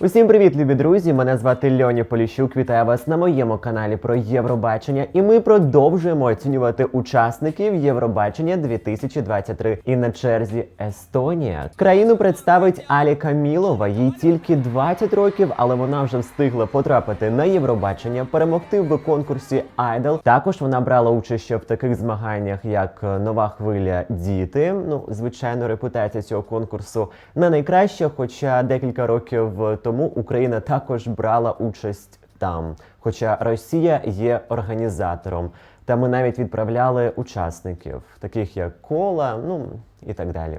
Усім привіт, любі друзі! Мене звати Льоні Поліщук. Вітаю вас на моєму каналі про Євробачення. І ми продовжуємо оцінювати учасників Євробачення 2023. І на черзі Естонія. Країну представить Алі Камілова. Їй тільки 20 років, але вона вже встигла потрапити на Євробачення, перемогти в конкурсі Idol. Також вона брала участь ще в таких змаганнях, як Нова хвиля діти. Ну, звичайно, репутація цього конкурсу не найкраща, хоча декілька років тому Україна також брала участь там. Хоча Росія є організатором. Та ми навіть відправляли учасників, таких як кола, ну і так далі.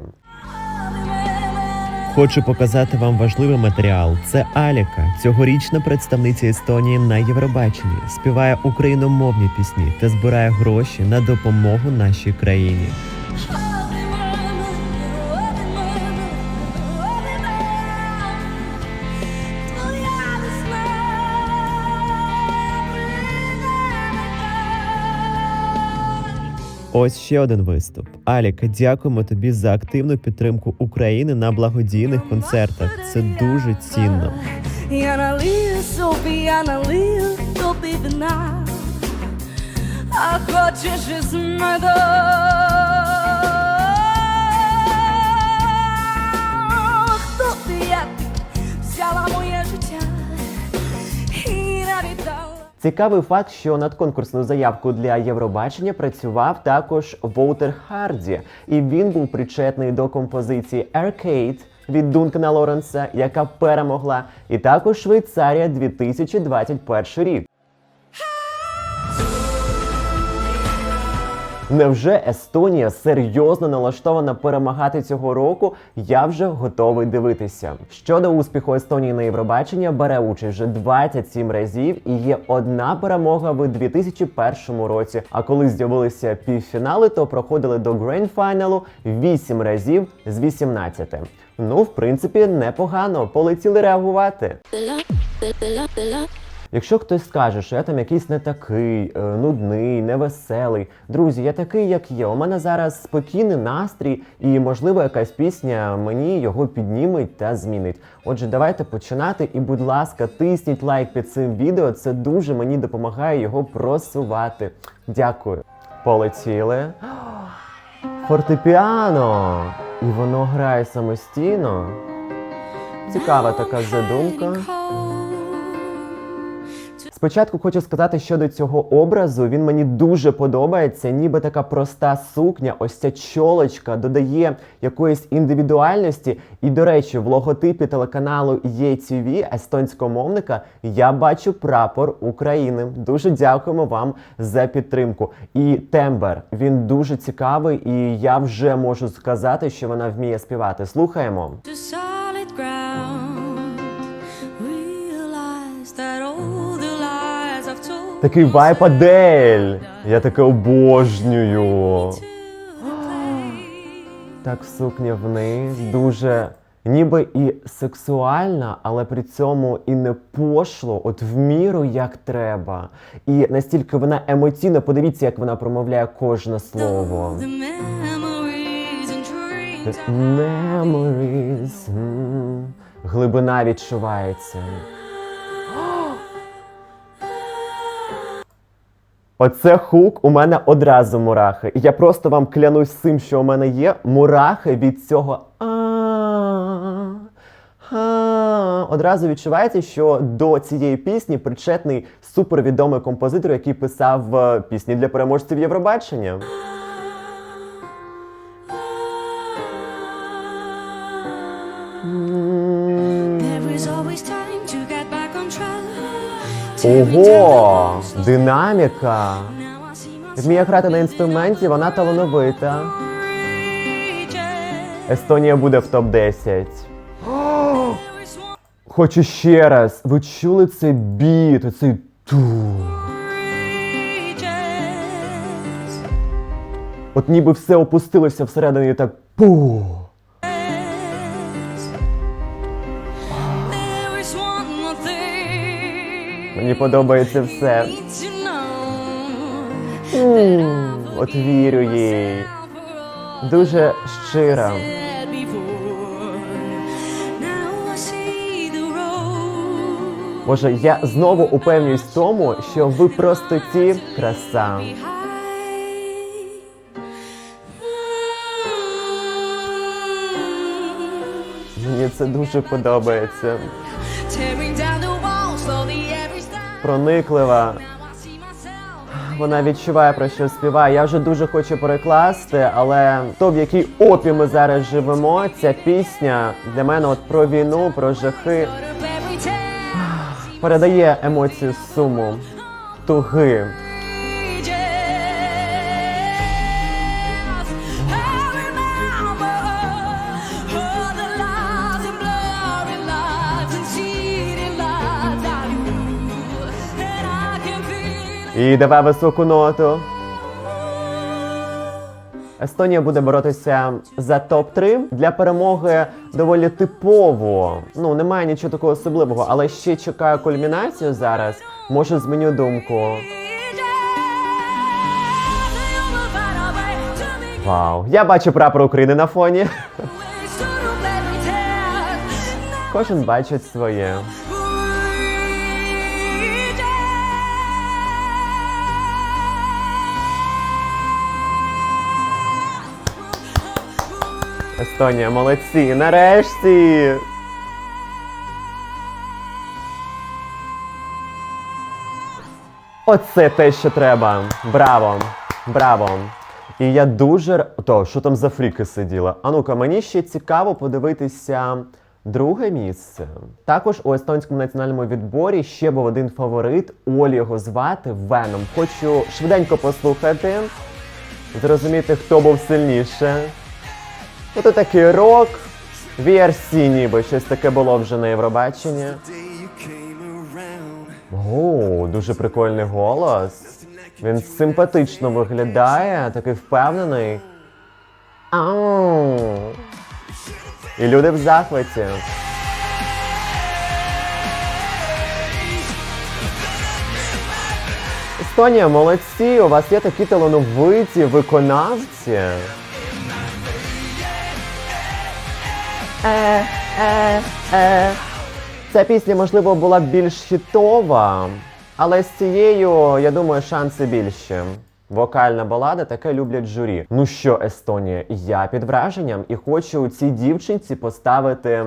Хочу показати вам важливий матеріал. Це Аліка, цьогорічна представниця Естонії на Євробаченні, співає україномовні пісні та збирає гроші на допомогу нашій країні. Ось ще один виступ. Аліка, дякуємо тобі за активну підтримку України на благодійних концертах. Це дуже цінно. Я налию собі, я налию тобі вина, а хочеш із медом. Цікавий факт, що над конкурсну заявку для Євробачення працював також Воутер Харді, і він був причетний до композиції Arcade від Дункана Лоренса, яка перемогла, і також Швейцарія 2021 рік. Невже Естонія серйозно налаштована перемагати цього року? Я вже готовий дивитися. Щодо успіху Естонії на Євробачення, бере участь вже 27 разів і є одна перемога в 2001 році. А коли з'явилися півфінали, то проходили до грейн-файналу 8 разів з 18. Ну, в принципі, непогано. Полетіли реагувати. Якщо хтось скаже, що я там якийсь не такий, е, нудний, невеселий, друзі, я такий, як є. У мене зараз спокійний настрій, і можливо якась пісня мені його підніметь та змінить. Отже, давайте починати. І, будь ласка, тисніть лайк під цим відео. Це дуже мені допомагає його просувати. Дякую. Полетіли. Фортепіано! І воно грає самостійно. Цікава така задумка. Спочатку хочу сказати щодо цього образу. Він мені дуже подобається, ніби така проста сукня, ось ця чолочка додає якоїсь індивідуальності. І, до речі, в логотипі телеканалу ЄТВ естонського мовника я бачу прапор України. Дуже дякуємо вам за підтримку. І тембр він дуже цікавий, і я вже можу сказати, що вона вміє співати. Слухаємо. That Такий вайп Адель. Я таке обожнюю. Так сукня вниз, дуже ніби і сексуальна, але при цьому і не пошло, от в міру як треба. І настільки вона емоційна, подивіться, як вона промовляє кожне слово. the memories м. Глибина відчувається. Оце хук, у мене одразу мурахи. І я просто вам клянусь цим, що у мене є мурахи від цього. Одразу відчувається, що до цієї пісні причетний супервідомий композитор, який писав е, пісні для переможців Євробачення. Ого! Динаміка! Вміє грати на інструменті, вона талановита. Естонія буде в топ-10. There is one Хочу ще раз. Ви чули цей біт, оцей ту. От ніби все опустилося всередині так пу. Мені подобається все. От вірю їй. Дуже щира. Боже, я знову упевнююсь в тому, що ви просто ті краса. Мені це дуже подобається. Прониклива. Вона відчуває про що співає. Я вже дуже хочу перекласти, але то, в якій опі ми зараз живемо, ця пісня для мене от про війну, про жахи, передає емоцію суму, туги. І давай високу ноту. Естонія буде боротися за топ-3. Для перемоги доволі типово. Ну, немає нічого такого особливого, але ще чекаю кульмінацію зараз. Може, зміню думку. Вау, я бачу прапор України на фоні. Кожен бачить своє. Естонія, молодці, нарешті. Оце те, що треба. Браво! Браво! І я дуже то, що там за фріки сиділа. А ну-ка, мені ще цікаво подивитися друге місце. Також у естонському національному відборі ще був один фаворит. Олі його звати Веном. Хочу швиденько послухати, зрозуміти, хто був сильніше. Ото такий рок, VRC ніби, щось таке було вже на Євробаченні. О, дуже прикольний голос. Він симпатично виглядає, такий впевнений. Ау. І люди в захваті. Естонія, молодці! У вас є такі талановиті виконавці. Е, е, е. Ця пісня, можливо, була більш хітова, але з цією, я думаю, шанси більші. Вокальна балада таке люблять журі. Ну що, Естонія, я під враженням і хочу цій дівчинці поставити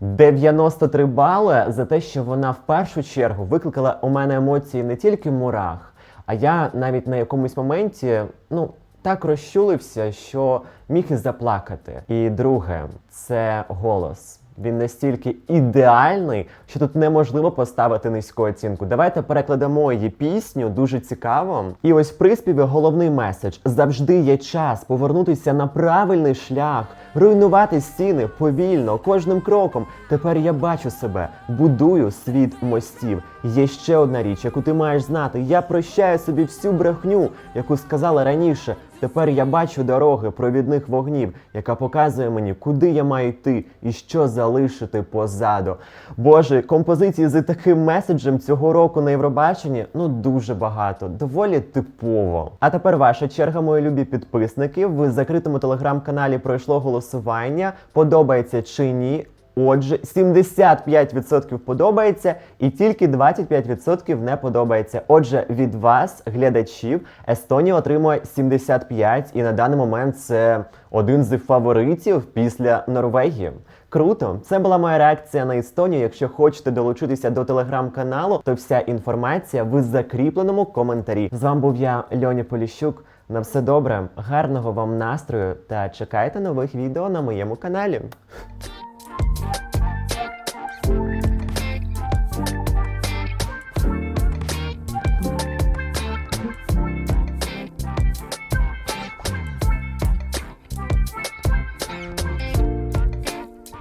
93 бали за те, що вона в першу чергу викликала у мене емоції не тільки мурах, а я навіть на якомусь моменті, ну. Так розчулився, що міг і заплакати. І друге, це голос. Він настільки ідеальний, що тут неможливо поставити низьку оцінку. Давайте перекладемо її пісню, дуже цікаво. І ось в приспіві головний меседж: завжди є час повернутися на правильний шлях, руйнувати стіни повільно, кожним кроком. Тепер я бачу себе, будую світ мостів. Є ще одна річ, яку ти маєш знати. Я прощаю собі всю брехню, яку сказала раніше. Тепер я бачу дороги провідних вогнів, яка показує мені, куди я маю йти і що залишити позаду. Боже, композиції з таким меседжем цього року на Євробаченні ну дуже багато, доволі типово. А тепер ваша черга, мої любі підписники. В закритому телеграм-каналі пройшло голосування. Подобається чи ні? Отже, 75% подобається і тільки 25% не подобається. Отже, від вас, глядачів, Естонія отримує 75, і на даний момент це один з фаворитів після Норвегії. Круто, це була моя реакція на Естонію. Якщо хочете долучитися до телеграм-каналу, то вся інформація в закріпленому коментарі. З вами був я, Льоня Поліщук. На все добре, гарного вам настрою та чекайте нових відео на моєму каналі.